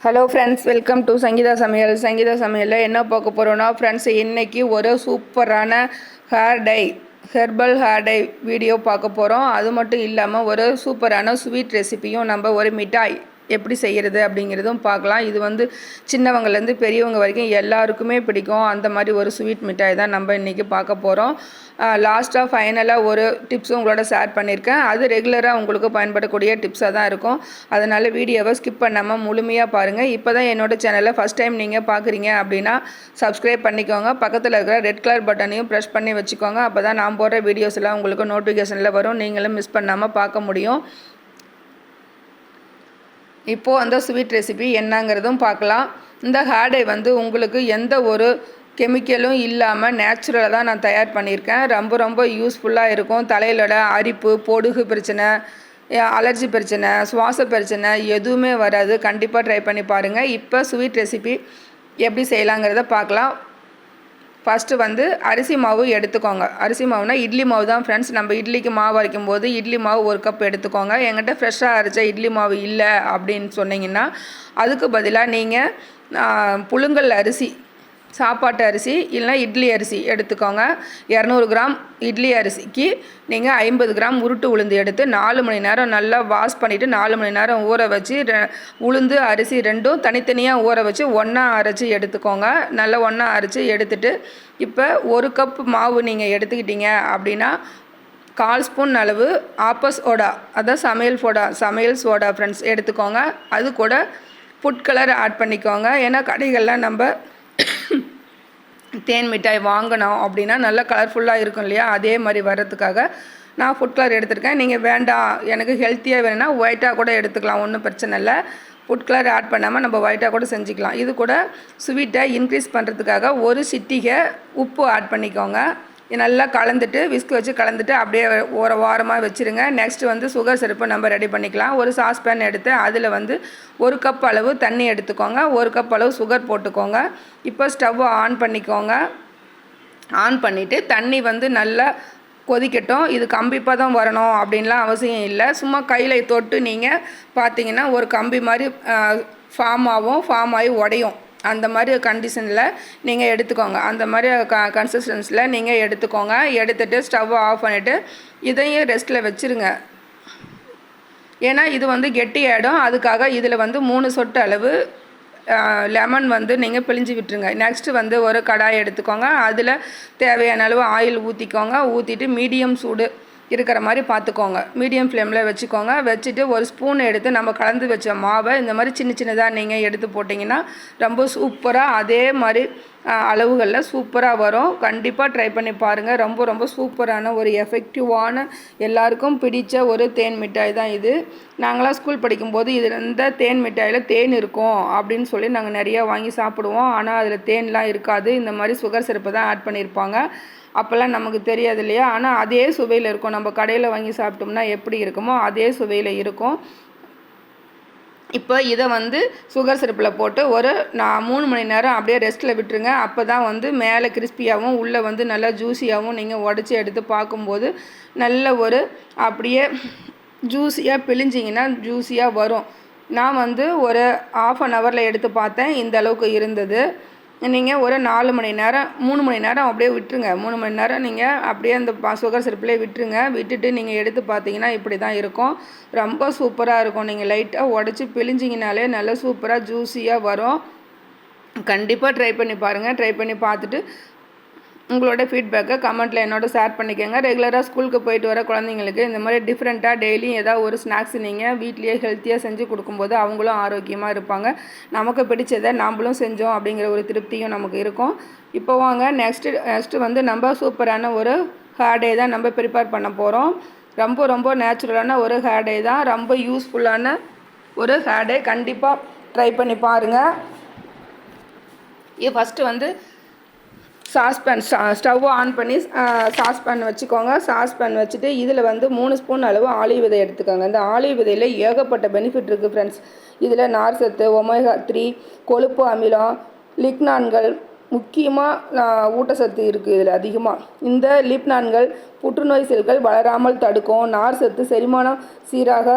Hello friends welcome to Sangeetha சமையல் சங்கீதா சமையலில் என்ன பார்க்க போகிறோன்னா ஃப்ரெண்ட்ஸ் இன்றைக்கி ஒரு சூப்பரான hair dye herbal hair dye video பார்க்க போகிறோம் அது மட்டும் இல்லாமல் ஒரு சூப்பரான ஸ்வீட் ரெசிபியும் நம்ம ஒரு மிட்டாய் எப்படி செய்கிறது அப்படிங்கிறதும் பார்க்கலாம். இது வந்து சின்னவங்கலேருந்து பெரியவங்க வரைக்கும் எல்லாருக்குமே பிடிக்கும். அந்த மாதிரி ஒரு ஸ்வீட் மிட்டாய் தான் நம்ம இன்றைக்கி பார்க்க போகிறோம் லாஸ்ட்டாக ஃபைனலாக ஒரு டிப்ஸும் உங்களோட ஷேர் பண்ணியிருக்கேன். அது ரெகுலராக உங்களுக்கு பயன்படக்கூடிய டிப்ஸாக தான் இருக்கும். அதனால் வீடியோவை ஸ்கிப் பண்ணாமல் முழுமையாக பாருங்கள் இப்போ தான் என்னோடய சேனலை ஃபஸ்ட் டைம் நீங்கள் பார்க்குறீங்க அப்படின்னா சப்ஸ்கிரைப் பண்ணிக்கோங்க. பக்கத்தில் இருக்கிற ரெட் கலர் பட்டனையும் ப்ரெஷ் பண்ணி வச்சுக்கோங்க. அப்போ தான் நான் போடுற வீடியோஸ் எல்லாம் உங்களுக்கு நோட்டிஃபிகேஷனில் வரும். நீங்களும் மிஸ் பண்ணாமல் பார்க்க முடியும். இப்போது அந்த ஸ்வீட் ரெசிபி என்னங்கிறதும் பார்க்கலாம். இந்த ஹேடை வந்து உங்களுக்கு எந்த ஒரு கெமிக்கலும் இல்லாமல் நேச்சுரலாக தான் நான் தயார் பண்ணியிருக்கேன். ரொம்ப ரொம்ப யூஸ்ஃபுல்லாக இருக்கும். தலையிலோட அரிப்பு பொடுகு பிரச்சனை அலர்ஜி பிரச்சனை சுவாச பிரச்சனை எதுவுமே வராது. கண்டிப்பாக ட்ரை பண்ணி பாருங்கள் இப்போ ஸ்வீட் ரெசிபி எப்படி செய்யலாங்கிறத பார்க்கலாம். ஃபஸ்ட்டு வந்து அரிசி மாவு எடுத்துக்கோங்க. அரிசி மாவுனா இட்லி மாவு தான் ஃப்ரெண்ட்ஸ் நம்ம இட்லிக்கு மாவு அரைக்கும் போது இட்லி மாவு ஒரு கப் எடுத்துக்கோங்க. எங்கிட்ட ஃப்ரெஷ்ஷாக அரைச்ச இட்லி மாவு இல்லை அப்படின்னு சொன்னீங்கன்னா அதுக்கு பதிலாக நீங்கள் புழுங்கல் அரிசி சாப்பாட்டு அரிசி இல்லைனா இட்லி அரிசி எடுத்துக்கோங்க. இரநூறு கிராம் இட்லி அரிசிக்கு நீங்கள் ஐம்பது கிராம் உருட்டு உளுந்து எடுத்து நாலு மணி நேரம் நல்லா வாஷ் பண்ணிவிட்டு நாலு மணி நேரம் ஊற வச்சு உளுந்து அரிசி ரெண்டும் தனித்தனியாக ஊற வச்சு ஒன்றா அரைச்சி எடுத்துக்கோங்க. நல்லா ஒன்றா அரைச்சி எடுத்துட்டு இப்போ ஒரு கப் மாவு நீங்கள் எடுத்துக்கிட்டீங்க அப்படின்னா கால் ஸ்பூன் அளவு ஆப்பஸ் ஓடா அதான் சமையல் சோடா சமையல் சோடா ஃப்ரெண்ட்ஸ் எடுத்துக்கோங்க. அது கூட ஃபுட் கலர் ஆட் பண்ணிக்கோங்க. ஏன்னா கடைகள்லாம் நம்ம தேன் மிட்டாய் வாங்கினோம் அப்படின்னா நல்லா கலர்ஃபுல்லாக இருக்கும் இல்லையா? அதே மாதிரி வர்றதுக்காக நான் ஃபுட் கலர் எடுத்திருக்கேன். நீங்கள் வேண்டாம். எனக்கு ஹெல்த்தியாக வேணும்னா ஒயிட்டாக கூட எடுத்துக்கலாம். ஒன்றும் பிரச்சனை இல்லை. ஃபுட் கலர் ஆட் பண்ணாமல் நம்ம ஒயிட்டாக கூட செஞ்சுக்கலாம். இது கூட ஸ்வீட்டை இன்க்ரீஸ் பண்ணுறதுக்காக ஒரு சிட்டிகை உப்பு ஆட் பண்ணிக்கோங்க. நல்லா கலந்துட்டு விஸ்க் வச்சு கலந்துட்டு அப்படியே ஒரு வாரமாக வச்சுருங்க. நெக்ஸ்ட் வந்து சுகர் சிறப்பு நம்ம ரெடி பண்ணிக்கலாம். ஒரு சாஸ்பேன் எடுத்து அதில் வந்து ஒரு கப் அளவு தண்ணி எடுத்துக்கோங்க. ஒரு கப் அளவு சுகர் போட்டுக்கோங்க. இப்போ ஸ்டவ்வை ஆன் பண்ணிக்கோங்க. ஆன் பண்ணிவிட்டு தண்ணி வந்து நல்லா கொதிக்கட்டும். இது கம்பிப்பாக தான் வரணும் அப்படின்லாம் அவசியம் இல்லை. சும்மா கையில் தொட்டு நீங்கள் பார்த்தீங்கன்னா ஒரு கம்பி மாதிரி ஃபார்ம் ஆகும் ஃபார்ம் ஆகி உடையும். அந்த மாதிரி கண்டிஷனில் நீங்கள் எடுத்துக்கோங்க. அந்த மாதிரி க கன்சிஸ்டன்ஸில் நீங்கள் எடுத்துக்கோங்க. எடுத்துகிட்டு ஸ்டவ் ஆஃப் பண்ணிவிட்டு இதையும் ரெஸ்ட்டில் வச்சுருங்க. ஏன்னா இது வந்து கெட்டி ஆகிடும் அதுக்காக இதில் வந்து மூணு சொட்டு அளவு லெமன் வந்து நீங்கள் பிழிஞ்சு விட்டுருங்க. நெக்ஸ்ட்டு வந்து ஒரு கடாய் எடுத்துக்கோங்க. அதில் தேவையான அளவு ஆயில் ஊற்றிக்கோங்க ஊற்றிட்டு மீடியம் சூடு இருக்கிற மாதிரி பார்த்துக்கோங்க. மீடியம் ஃப்ளேமில் வச்சுக்கோங்க. வச்சுட்டு ஒரு ஸ்பூன் எடுத்து நம்ம கலந்து வச்ச மாவை இந்த மாதிரி சின்ன சின்னதாக நீங்கள் எடுத்து போட்டிங்கன்னா ரொம்ப சூப்பராக அதே மாதிரி அளவுகளில் சூப்பராக வரும். கண்டிப்பாக ட்ரை பண்ணி பாருங்கள் ரொம்ப ரொம்ப சூப்பரான ஒரு எஃபெக்டிவான எல்லாருக்கும் பிடித்த ஒரு தேன் மிட்டாய் தான் இது. நாங்களாம் ஸ்கூல் படிக்கும்போது இதில் இந்த தேன் மிட்டாயில் தேன் இருக்கும் அப்படின்னு சொல்லி நாங்கள் நிறையா வாங்கி சாப்பிடுவோம். ஆனால் அதில் தேன்லாம் இருக்காது. இந்த மாதிரி சுகர் சிறப்பு தான் ஆட் பண்ணியிருப்பாங்க அப்போல்லாம் நமக்கு தெரியாது இல்லையா? ஆனால் அதே சுவையில் இருக்கும். நம்ம கடையில் வாங்கி சாப்பிட்டோம்னா எப்படி இருக்குமோ அதே சுவையில் இருக்கும். இப்போ இதை வந்து சுகர் சிரப்பில் போட்டு ஒரு நான் மூணு மணி நேரம் அப்படியே ரெஸ்ட்டில் விட்டுருங்க. அப்போ தான் வந்து மேலே கிறிஸ்பியாகவும் உள்ளே வந்து நல்லா ஜூஸியாகவும் நீங்கள் உடச்சி எடுத்து பார்க்கும்போது நல்ல ஒரு அப்படியே ஜூஸியாக பிழிஞ்சிங்கன்னா ஜூஸியாக வரும். நான் வந்து ஒரு ஆஃப் அன் ஹவரில் எடுத்து பார்த்தேன். இந்த அளவுக்கு இருந்தது. நீங்கள் ஒரு நாலு மணி நேரம் மூணு மணி நேரம் அப்படியே விட்டுருங்க. மூணு மணி நேரம் நீங்கள் அப்படியே அந்த சுகர் சிறப்புலேயே விட்டுருங்க. விட்டுட்டு நீங்கள் எடுத்து பார்த்தீங்கன்னா இப்படி தான் இருக்கும். ரொம்ப சூப்பராக இருக்கும். நீங்கள் லைட்டாக உடச்சி பிழிஞ்சிங்கனாலே நல்லா சூப்பராக ஜூஸியாக வரும். கண்டிப்பாக ட்ரை பண்ணி பாருங்கள் ட்ரை பண்ணி பார்த்துட்டு உங்களோட ஃபீட்பேக்கை கமெண்ட்டில் என்னோட ஷேர் பண்ணிக்கோங்க. ரெகுலராக ஸ்கூலுக்கு போயிட்டு வர குழந்தைங்களுக்கு இந்த மாதிரி டிஃப்ரெண்ட்டாக டெய்லியும் ஏதாவது ஒரு ஸ்நாக்ஸ் நீங்கள் வீட்லேயே ஹெல்த்தியாக செஞ்சு கொடுக்கும்போது அவங்களும் ஆரோக்கியமாக இருப்பாங்க. நமக்கு பிடிச்சதை நாம்ளும் செஞ்சோம் அப்படிங்கிற ஒரு திருப்தியும் நமக்கு இருக்கும். இப்போ வாங்க நெக்ஸ்ட்டு நெக்ஸ்ட்டு வந்து நம்ம சூப்பரான ஒரு ஹேர்டே தான் நம்ம ப்ரிப்பேர் பண்ண போகிறோம் ரொம்ப ரொம்ப நேச்சுரலான ஒரு ஹேர்டே தான். ரொம்ப யூஸ்ஃபுல்லான ஒரு ஹேர்டே கண்டிப்பாக ட்ரை பண்ணி பாருங்கள் இது ஃபஸ்ட்டு வந்து சாஸ்பேன் ஸ்டவ் ஆன் பண்ணி சாஸ்பேன் வச்சுக்கோங்க. சாஸ்பேன் வச்சுட்டு இதில் வந்து மூணு ஸ்பூன் அளவு ஆலிவ் விதை எடுத்துக்கோங்க. இந்த ஆலிவ் விதையில் ஏகப்பட்ட பெனிஃபிட் இருக்குது ஃப்ரெண்ட்ஸ் இதில் நார் சத்து ஒமேகா த்ரீ கொழுப்பு அமிலம் லிக்னான்கள் முக்கியமாக ஊட்டச்சத்து இருக்குது இதில் அதிகமாக இந்த லிப்னான்கள் புற்றுநோய் செல்கள் வளராமல் தடுக்கும். நார் சத்து செரிமானம் சீராக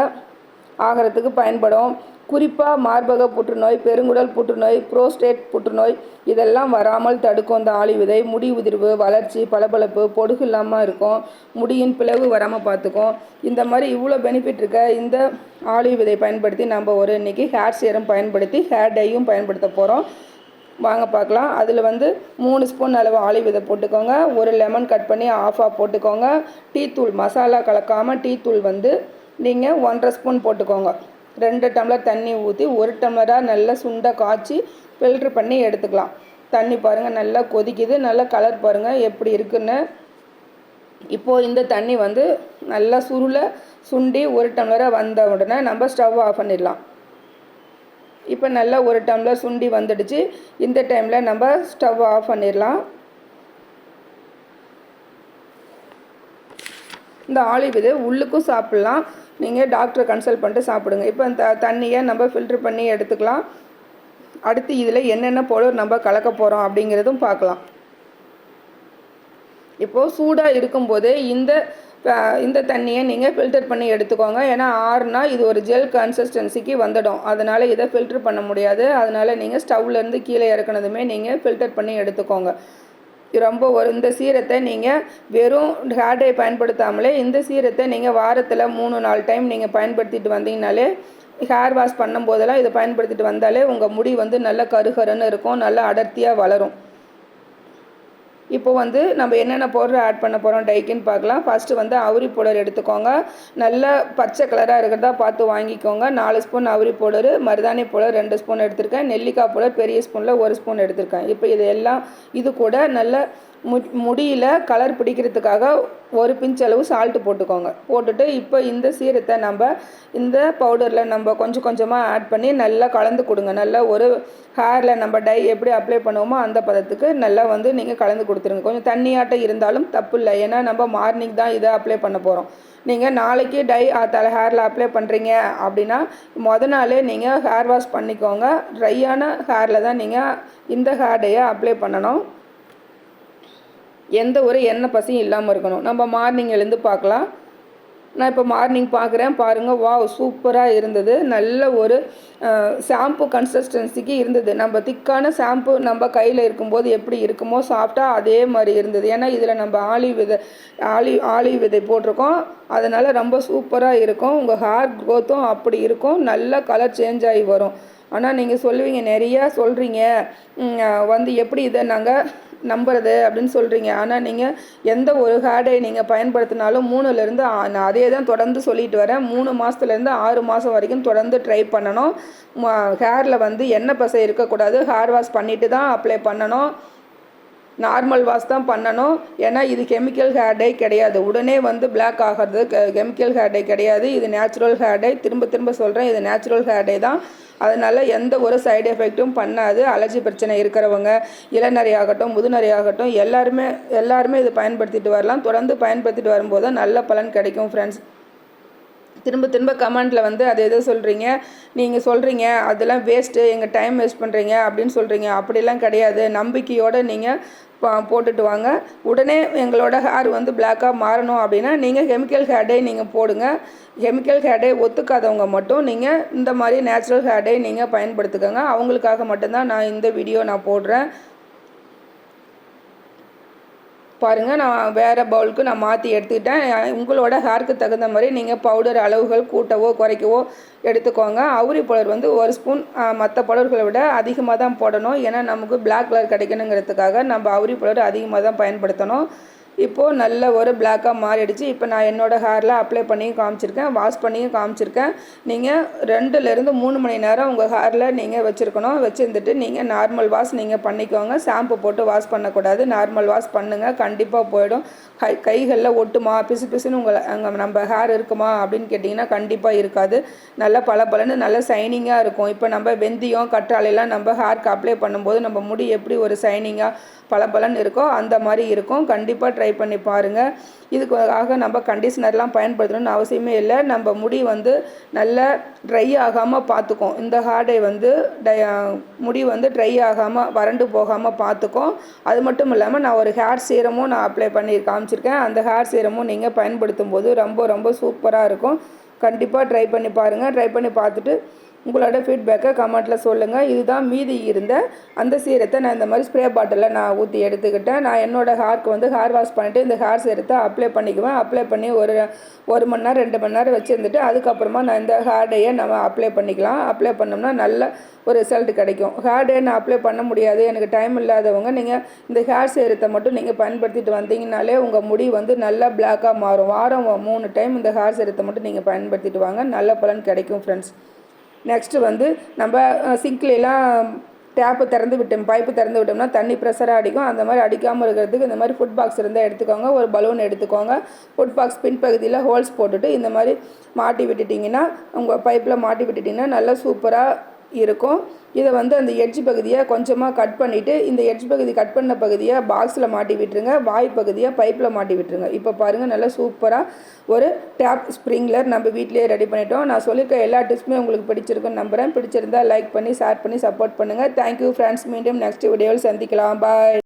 ஆகிறதுக்கு பயன்படும். குறிப்பாக மார்பக புற்றுநோய் பெருங்குடல் புற்றுநோய் புரோஸ்டேட் புற்றுநோய் இதெல்லாம் வராமல் தடுக்கும் இந்த ஆளி விதை. முடி உதிர்வு வளர்ச்சி பளபளப்பு பொடுகு இல்லாமல் இருக்கும். முடியின் பிளவு வராமல் பார்த்துக்கும் இந்த மாதிரி இவ்வளோ பெனிஃபிட் இருக்க இந்த ஆளி விதை பயன்படுத்தி நம்ம ஒரு இன்றைக்கி ஹேர் சீரம் பயன்படுத்தி ஹேர் டையும் பயன்படுத்த போகிறோம் வாங்க பார்க்கலாம் அதில் வந்து மூணு ஸ்பூன் அளவு ஆளி விதை போட்டுக்கோங்க. ஒரு லெமன் கட் பண்ணி ஆஃபாக போட்டுக்கோங்க. டீ தூள் மசாலா கலக்காமல் டீ தூள் வந்து நீங்கள் ஒன்றரை ஸ்பூன் போட்டுக்கோங்க. ரெண்டு டம்ளர் தண்ணி ஊற்றி ஒரு டம்ளராக நல்லா சுண்டாக காய்ச்சி ஃபில்ட்ரு பண்ணி எடுத்துக்கலாம். தண்ணி பாருங்கள் நல்லா கொதிக்குது. நல்லா கலர் பாருங்கள் எப்படி இருக்குன்னு. இப்போது இந்த தண்ணி வந்து நல்லா சுருளை சுண்டி ஒரு டம்ளராக வந்த உடனே நம்ம ஸ்டவ் ஆஃப் பண்ணிடலாம். இப்போ நல்லா ஒரு டம்ளர் சுண்டி வந்துடுச்சு. இந்த டைமில் நம்ம ஸ்டவ் ஆஃப் பண்ணிடலாம். இந்த ஆலிவ் இது உள்ளுக்கும் சாப்பிட்லாம். நீங்கள் டாக்டரை கன்சல்ட் பண்ணிட்டு சாப்பிடுங்க. இப்போ அந்த தண்ணியை நம்ம ஃபில்ட்ரு பண்ணி எடுத்துக்கலாம். அடுத்து இதில் என்னென்ன பொருள் நம்ம கலக்க போகிறோம் அப்படிங்கிறதும் பார்க்கலாம். இப்போது சூடாக இருக்கும்போதே இந்த இந்த தண்ணியை நீங்கள் ஃபில்டர் பண்ணி எடுத்துக்கோங்க. ஏன்னா ஆறுனா இது ஒரு ஜெல் கன்சிஸ்டன்சிக்கு வந்துடும். அதனால் இதை ஃபில்டர் பண்ண முடியாது. அதனால் நீங்கள் ஸ்டவ்லேருந்து கீழே இறக்குனதுமே நீங்கள் ஃபில்டர் பண்ணி எடுத்துக்கோங்க. ரொம்ப ஒரு இந்த சீரத்தை நீங்கள் வெறும் ஹேர் டை பயன்படுத்தாமலே இந்த சீரத்தை நீங்கள் வாரத்தில் மூணு நாலு டைம் நீங்கள் பயன்படுத்திட்டு வந்தீங்கனாலே ஹேர் வாஷ் பண்ணும்போதெல்லாம் இதை பயன்படுத்திட்டு வந்தாலே உங்கள் முடி வந்து நல்ல கருகருன்னு இருக்கும் நல்லா அடர்த்தியாக வளரும். இப்போ வந்து நம்ம என்னென்ன பொருள் ஆட் பண்ண போகிறோம் டைக்குன்னு பார்க்கலாம். ஃபஸ்ட்டு வந்து அவுரி பவுடர் எடுத்துக்கோங்க. நல்ல பச்சை கலராக இருக்கிறதா பார்த்து வாங்கிக்கோங்க. நாலு ஸ்பூன் அவுரி பவுடர் மருதாணி பவுடர் ரெண்டு ஸ்பூன் எடுத்திருக்கேன். நெல்லிக்காய் பவுடர் பெரிய ஸ்பூனில் ஒரு ஸ்பூன் எடுத்திருக்கேன். இப்போ இது எல்லாம் இது கூட நல்ல மு முடியில் கலர் பிடிக்கிறதுக்காக ஒரு பிஞ்ச் அளவு சால்ட்டு போட்டுக்கோங்க. போட்டுட்டு இப்போ இந்த சீரத்தை நம்ம இந்த பவுடரில் நம்ம கொஞ்சம் கொஞ்சமாக ஆட் பண்ணி நல்லா கலந்து கொடுங்க. நல்லா ஒரு ஹேரில் நம்ம டை எப்படி அப்ளை பண்ணுவோமோ அந்த பதத்துக்கு நல்லா வந்து நீங்கள் கலந்து கொடுத்துருங்க. கொஞ்சம் தண்ணியாட்டம் இருந்தாலும் தப்பு இல்லை. ஏன்னா நம்ம மார்னிங் தான் இதை அப்ளை பண்ண போகிறோம் நீங்கள் நாளைக்கு டை தலை ஹேரில் அப்ளை பண்ணுறீங்க அப்படின்னா மொதல் நாளே நீங்கள் ஹேர் வாஷ் பண்ணிக்கோங்க. ட்ரையான ஹேரில் தான் நீங்கள் இந்த ஹேர் டையை அப்ளை பண்ணணும். எந்த ஒரு எண்ணெய் பசியும் இல்லாமல் இருக்கணும். நம்ம மார்னிங் எழுந்து பார்க்கலாம். நான் இப்போ மார்னிங் பார்க்குறேன். பாருங்கள் வாவ் சூப்பராக இருந்தது. நல்ல ஒரு ஷாம்பு கன்சிஸ்டன்சிக்கு இருந்தது. நம்ம திக்கான ஷாம்பு நம்ம கையில் இருக்கும்போது எப்படி இருக்குமோ சாஃப்டாக அதே மாதிரி இருந்தது. ஏன்னா இதில் நம்ம ஆலிவ் விதை ஆலிவ் ஆலிவ் விதை போட்டிருக்கோம். அதனால் ரொம்ப சூப்பராக இருக்கும். உங்கள் ஹேர் க்ரோத்தும் அப்படி இருக்கும். நல்ல கலர் சேஞ்ச் ஆகி வரும். ஆனால் நீங்கள் சொல்லுவீங்க நிறையா சொல்கிறீங்க வந்து எப்படி இதை நாங்கள் நம்புறது அப்படின்னு சொல்கிறீங்க ஆனால் நீங்கள் எந்த ஒரு ஹேடை நீங்கள் பயன்படுத்தினாலும் மூணுலேருந்து நான் அதே தான் தொடர்ந்து சொல்லிட்டு வரேன். மூணு மாதத்துலேருந்து ஆறு மாதம் வரைக்கும் தொடர்ந்து ட்ரை பண்ணணும். ஹேரில் வந்து எண்ணெய் பசை இருக்கக்கூடாது. ஹேர் வாஷ் பண்ணிவிட்டு தான் அப்ளை பண்ணணும். நார்மல் வாஷ் தான் பண்ணணும். ஏன்னா இது கெமிக்கல் ஹேர் டை கிடையாது. உடனே வந்து பிளாக் ஆகிறது கெமிக்கல் ஹேர் டை கிடையாது. இது நேச்சுரல் ஹேர் டை திரும்ப திரும்ப சொல்கிறேன் இது நேச்சுரல் ஹேர் டை தான். அதனால் எந்த ஒரு சைடு எஃபெக்ட்டும் பண்ணாது. அலர்ஜி பிரச்சனை இருக்கிறவங்க இளநறையாகட்டும் முதுநறையாகட்டும் எல்லாருமே எல்லாருமே இது பயன்படுத்திட்டு வரலாம். தொடர்ந்து பயன்படுத்திட்டு வரும்போது நல்ல பலன் கிடைக்கும் ஃப்ரெண்ட்ஸ் திரும்ப திரும்ப கமெண்டில் வந்து அது எதோ சொல்கிறீங்க நீங்கள் சொல்கிறீங்க அதெல்லாம் வேஸ்ட்டு எங்கள் டைம் வேஸ்ட் பண்ணுறீங்க அப்படின்னு சொல்கிறீங்க அப்படிலாம் கிடையாது. நம்பிக்கையோடு நீங்கள் போட்டுட்டு வாங்க. உடனே எங்களோட ஹேர் வந்து பிளாக்காக மாறணும் அப்படின்னா நீங்கள் கெமிக்கல் ஹேர் நீங்கள் போடுங்க. கெமிக்கல் ஹேர் ஒத்துக்காதவங்க மட்டும் நீங்கள் இந்த மாதிரி நேச்சுரல் ஹேர் நீங்கள் பயன்படுத்துக்கங்க. அவங்களுக்காக மட்டும்தான் நான் இந்த வீடியோ நான் போடுறேன். பாருங்கள் நான் வேறு பவுலுக்கு நான் மாற்றி எடுத்துக்கிட்டேன் உங்களோட ஹேருக்கு தகுந்த மாதிரி நீங்கள் பவுடர் அளவுகள் கூட்டவோ குறைக்கவோ எடுத்துக்கோங்க. அவுரி பவுடர் வந்து ஒரு ஸ்பூன் மற்ற பவுடர்களை விட அதிகமாக தான் போடணும். ஏன்னா நமக்கு பிளாக் கலர் கிடைக்கணுங்கிறதுக்காக நம்ம அவுரி பவுடர் அதிகமாக தான் பயன்படுத்தணும். இப்போது நல்ல ஒரு பிளாக்காக மாறிடுச்சு. இப்போ நான் என்னோடய ஹேரில் அப்ளை பண்ணியும் காமிச்சிருக்கேன். வாஷ் பண்ணியும் காமிச்சிருக்கேன். நீங்கள் ரெண்டுலேருந்து மூணு மணி நேரம் உங்கள் ஹேரில் நீங்கள் வச்சுருக்கணும். வச்சுருந்துட்டு நீங்கள் நார்மல் வாஷ் நீங்கள் பண்ணிக்கோங்க. ஷாம்பு போட்டு வாஷ் பண்ணக்கூடாது. நார்மல் வாஷ் பண்ணுங்கள் கண்டிப்பாக போயிடும். கை கைகளில் ஒட்டுமா? பிசு பிசுன்னு உங்களை அங்கே நம்ம ஹேர் இருக்குமா? அப்படின்னு கேட்டிங்கன்னா கண்டிப்பாக இருக்காது. நல்ல பலன்னு நல்லா சைனிங்காக இருக்கும். இப்போ நம்ம வெந்தயம் கற்றாழையெல்லாம் நம்ம ஹேர்க்கு அப்ளை பண்ணும்போது நம்ம முடி எப்படி ஒரு சைனிங்காக பல பலன் இருக்கோ அந்த மாதிரி இருக்கும். கண்டிப்பாக ட்ரை பண்ணி பாருங்கள் இதுக்காக நம்ம கண்டிஷனர்லாம் பயன்படுத்தணும்னு அவசியமே இல்லை. நம்ம முடி வந்து நல்ல ட்ரை ஆகாமல் பார்த்துக்கும் இந்த ஹேர் டை வந்து டை முடி வந்து ட்ரை ஆகாமல் வறண்டு போகாமல் பார்த்துக்கும் அது மட்டும் இல்லாமல் நான் ஒரு ஹேர் சீரமும் நான் அப்ளை பண்ணி காமிச்சிருக்கேன். அந்த ஹேர் சீரமும் நீங்கள் பயன்படுத்தும் போது ரொம்ப ரொம்ப சூப்பராக இருக்கும். கண்டிப்பாக ட்ரை பண்ணி பாருங்கள் ட்ரை பண்ணி பார்த்துட்டு உங்களோட ஃபீட்பேக்கை கமெண்ட்டில் சொல்லுங்கள் இதுதான் மீதி இருந்த அந்த சீரத்தை நான் இந்த மாதிரி ஸ்ப்ரே பாட்டிலில் நான் ஊற்றி எடுத்துக்கிட்டேன். நான் என்னோடய ஹேர்க்கு வந்து ஹேர் வாஷ் பண்ணிவிட்டு இந்த ஹேர் சீரத்தை அப்ளை பண்ணிக்குவேன். அப்ளை பண்ணி ஒரு ஒரு மணி நேரம் ரெண்டு மணி நேரம் வச்சுருந்துட்டு அதுக்கப்புறமா நான் இந்த ஹேர் டேயை நம்ம அப்ளை பண்ணிக்கலாம். அப்ளை பண்ணோம்னா நல்ல ஒரு ரிசல்ட் கிடைக்கும். ஹேர் டே நான் அப்ளை பண்ண முடியாது. எனக்கு டைம் இல்லாதவங்க நீங்கள் இந்த ஹேர் சீரத்தை மட்டும் நீங்கள் பயன்படுத்திட்டு வந்தீங்கனாலே உங்கள் முடி வந்து நல்லா பிளாக்காக மாறும். வாரம் மூணு டைம் இந்த ஹேர் சீரத்தை மட்டும் நீங்கள் பயன்படுத்திட்டு வாங்க. நல்ல பலன் கிடைக்கும் ஃப்ரெண்ட்ஸ் நெக்ஸ்ட்டு வந்து நம்ம சிங்க்லாம் டேப்பு திறந்து விட்டோம் பைப்பு திறந்து விட்டோம்னா தண்ணி ப்ரெஷராக அடிக்கும். அந்த மாதிரி அடிக்காமல் இருக்கிறதுக்கு இந்த மாதிரி ஃபுட் பாக்ஸ் இருந்தால் எடுத்துக்கோங்க. ஒரு பலூன் எடுத்துக்கோங்க. ஃபுட் பாக்ஸ் பின்பகுதியில் ஹோல்ஸ் போட்டுட்டு இந்த மாதிரி மாட்டி விட்டுட்டிங்கன்னா உங்கள் பைப்பில் மாட்டி விட்டுட்டிங்கன்னா நல்லா சூப்பராக இருக்கும். இதை வந்து அந்த எட்ஜ் பகுதியை கொஞ்சமாக கட் பண்ணிவிட்டு இந்த எட்ஜ் பகுதி கட் பண்ண பகுதியை பாக்ஸில் மாட்டி விட்டுருங்க. வாய் பகுதியை பைப்பில் மாட்டி விட்டுருங்க. இப்போ பாருங்கள் நல்லா சூப்பராக ஒரு டேப் ஸ்ப்ரிங்லர் நம்ம வீட்டிலேயே ரெடி பண்ணிட்டோம். நான் சொல்லியிருக்க எல்லா டிப்ஸுமே உங்களுக்கு பிடிச்சிருக்குன்னு நம்புகிறேன் பிடிச்சிருந்தா லைக் பண்ணி ஷேர் பண்ணி சப்போர்ட் பண்ணுங்கள் தேங்க்யூ ஃப்ரெண்ட்ஸ் மீண்டும் நெக்ஸ்ட் வீடியோவில் சந்திக்கலாம். பாய்